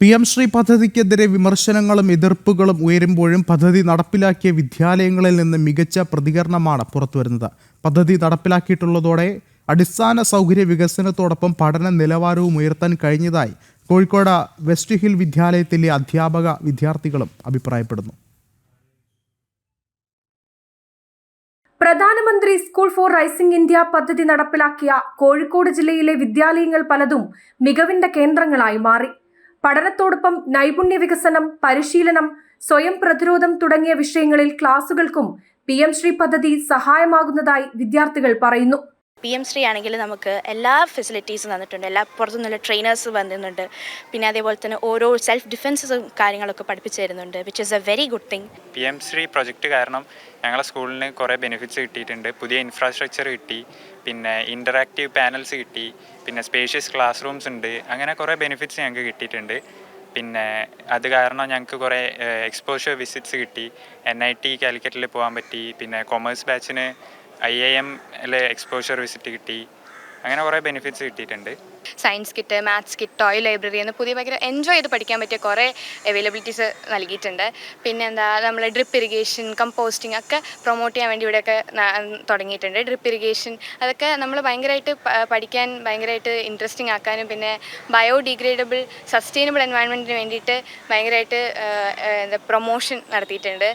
P M Shri പദ്ധതിക്കെതിരെ വിമർശനങ്ങളും എതിർപ്പുകളും ഉയരുമ്പോഴും പദ്ധതി നടപ്പിലാക്കിയ വിദ്യാലയങ്ങളിൽ നിന്ന് മികച്ച പ്രതികരണമാണ് പുറത്തുവരുന്നത്. പദ്ധതി നടപ്പിലാക്കിയിട്ടുള്ളതോടെ അടിസ്ഥാന സൗകര്യ വികസനത്തോടൊപ്പം പഠന നിലവാരവും ഉയർത്താൻ കഴിഞ്ഞതായി കോഴിക്കോട് വെസ്റ്റ് ഹിൽ വിദ്യാലയത്തിലെ അധ്യാപക വിദ്യാർത്ഥികളും അഭിപ്രായപ്പെടുന്നു. പ്രധാനമന്ത്രി സ്കൂൾ ഫോർ റൈസിംഗ് ഇന്ത്യ പദ്ധതി നടപ്പിലാക്കിയ കോഴിക്കോട് ജില്ലയിലെ വിദ്യാലയങ്ങൾ പലതും മികവിന്റെ കേന്ദ്രങ്ങളായി മാറി. പഠനത്തോടൊപ്പം നൈപുണ്യ വികസനം പരിശീലനം സ്വയം പ്രതിരോധം തുടങ്ങിയ വിഷയങ്ങളിൽ ക്ലാസുകൾക്കും പി എം ശ്രീ പദ്ധതി സഹായമാകുന്നതായി വിദ്യാർത്ഥികൾ പറയുന്നു. പി എം ശ്രീ ആണെങ്കിൽ നമുക്ക് എല്ലാ ഫെസിലിറ്റീസും തന്നിട്ടുണ്ട്. എല്ലാ പുറത്തുനിന്നുള്ള ട്രെയിനേഴ്സ് വന്നിട്ടുണ്ട് പിന്നെ അതേപോലെ തന്നെ ഓരോ സെൽഫ് ഡിഫൻസും കാര്യങ്ങളൊക്കെ പഠിപ്പിച്ചു തരുന്നുണ്ട് which is a very good thing P M Shri project കാരണം ഞങ്ങളെ സ്കൂളിന് കുറേ ബെനിഫിറ്റ്സ് കിട്ടിയിട്ടുണ്ട്. പുതിയ ഇൻഫ്രാസ്ട്രക്ചർ കിട്ടി പിന്നെ ഇന്ററാക്റ്റീവ് പാനൽസ് കിട്ടി പിന്നെ സ്പേഷ്യസ് ക്ലാസ് റൂംസ് ഉണ്ട്. അങ്ങനെ കുറേ ബെനിഫിറ്റ്സ് ഞങ്ങൾക്ക് കിട്ടിയിട്ടുണ്ട്. പിന്നെ അത് കാരണം ഞങ്ങൾക്ക് കുറേ എക്സ്പോഷർ വിസിറ്റ്സ് കിട്ടി. എൻ ഐ ടി കാലിക്കറ്റിൽ പോകാൻ പറ്റി. പിന്നെ കൊമേഴ്സ് ബാച്ചിന് ഐ ഐ എമ്മിൽ എക്സ്പോഷർ വിസിറ്റ് കിട്ടി. അങ്ങനെ കുറേ ബെനിഫിറ്റ്സ് കിട്ടിയിട്ടുണ്ട്. Science kit maths kit toy library എന്ന് പുതിയ ഭയങ്കര എൻജോയ് ചെയ്ത് പഠിക്കാൻ പറ്റിയ കുറേ അവൈലബിലിറ്റീസ് നൽകിയിട്ടുണ്ട്. പിന്നെ എന്താ നമ്മൾ ഡ്രിപ്പ് ഇറിഗേഷൻ കമ്പോസ്റ്റിംഗ് ഒക്കെ പ്രൊമോട്ട് ചെയ്യാൻ വേണ്ടി ഇവിടെയൊക്കെ തുടങ്ങിയിട്ടുണ്ട്. ഡ്രിപ്പ് ഇറിഗേഷൻ അതൊക്കെ നമ്മൾ ഭയങ്കരമായിട്ട് പഠിക്കാൻ ഭയങ്കരമായിട്ട് ഇൻട്രസ്റ്റിംഗ് ആക്കാനും പിന്നെ ബയോഡിഗ്രേഡബിൾ സസ്റ്റൈനബിൾ എൻവയൺമെന്റിന് വേണ്ടിയിട്ട് ഭയങ്കരമായിട്ട് എന്താ പ്രൊമോഷൻ നടത്തിയിട്ടുണ്ട്.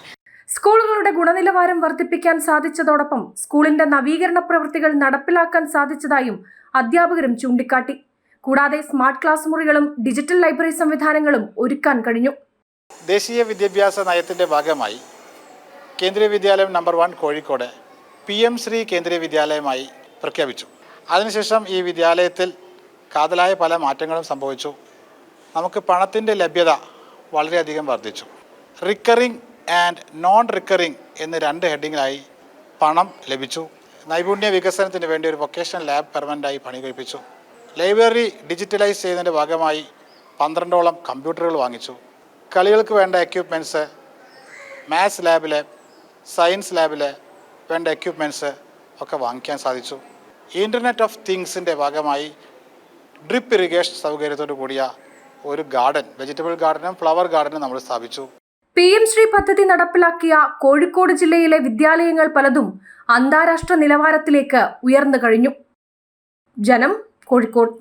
സ്കൂളുകളുടെ ഗുണനിലവാരം വർദ്ധിപ്പിക്കാൻ സാധിച്ചതോടൊപ്പം സ്കൂളിന്റെ നവീകരണ പ്രവൃത്തികൾ നടപ്പിലാക്കാൻ സാധിച്ചതായും അധ്യാപകരും ചൂണ്ടിക്കാട്ടി. കൂടാതെ സ്മാർട്ട് ക്ലാസ് മുറികളും ഡിജിറ്റൽ ലൈബ്രറി സംവിധാനങ്ങളും ഒരുക്കാൻ കഴിഞ്ഞു. ദേശീയ വിദ്യാഭ്യാസ നയത്തിന്റെ ഭാഗമായി Kendriya Vidyalaya number one Kozhikode P M Shri Kendriya വിദ്യാലയമായി പ്രഖ്യാപിച്ചു. അതിനുശേഷം ഈ വിദ്യാലയത്തിൽ കാതലായ പല മാറ്റങ്ങളും സംഭവിച്ചു. നമുക്ക് പണത്തിന്റെ ലഭ്യത വളരെയധികം വർദ്ധിച്ചു. റിക്കറിംഗ് ആൻഡ് നോൺ റിക്കറിംഗ് എന്ന് രണ്ട് ഹെഡിങ്ങിലായി പണം ലഭിച്ചു. നൈപുണ്യ വികസനത്തിന് വേണ്ടി ഒരു വൊക്കേഷണൽ ലാബ് പെർമനന്റായി പണി കഴിപ്പിച്ചു. ലൈബ്രറി ഡിജിറ്റലൈസ് ചെയ്യുന്നതിന്റെ ഭാഗമായി പന്ത്രണ്ടോളം കമ്പ്യൂട്ടറുകൾ വാങ്ങിച്ചു. കളികൾക്ക് വേണ്ട എക്യുപ്മെന്റ്സ് മാത്സ് ലാബിലെ സയൻസ് ലാബിലെ വേണ്ട എക്യുപ്മെന്റ്സ് ഒക്കെ വാങ്ങിക്കാൻ സാധിച്ചു. ഇന്റർനെറ്റ് ഓഫ് തിങ്സിന്റെ ഭാഗമായി ഡ്രിപ്പ് ഇറിഗേഷൻ സൗകര്യത്തോടു കൂടിയ ഒരു ഗാർഡൻ വെജിറ്റബിൾ ഗാർഡനും ഫ്ലവർ ഗാർഡനും നമ്മൾ സ്ഥാപിച്ചു. പി എം ശ്രീ പദ്ധതി നടപ്പിലാക്കിയ കോഴിക്കോട് ജില്ലയിലെ വിദ്യാലയങ്ങൾ പലതും അന്താരാഷ്ട്ര നിലവാരത്തിലേക്ക് ഉയർന്നു കഴിഞ്ഞു. ജനം കോഴിക്കോട്.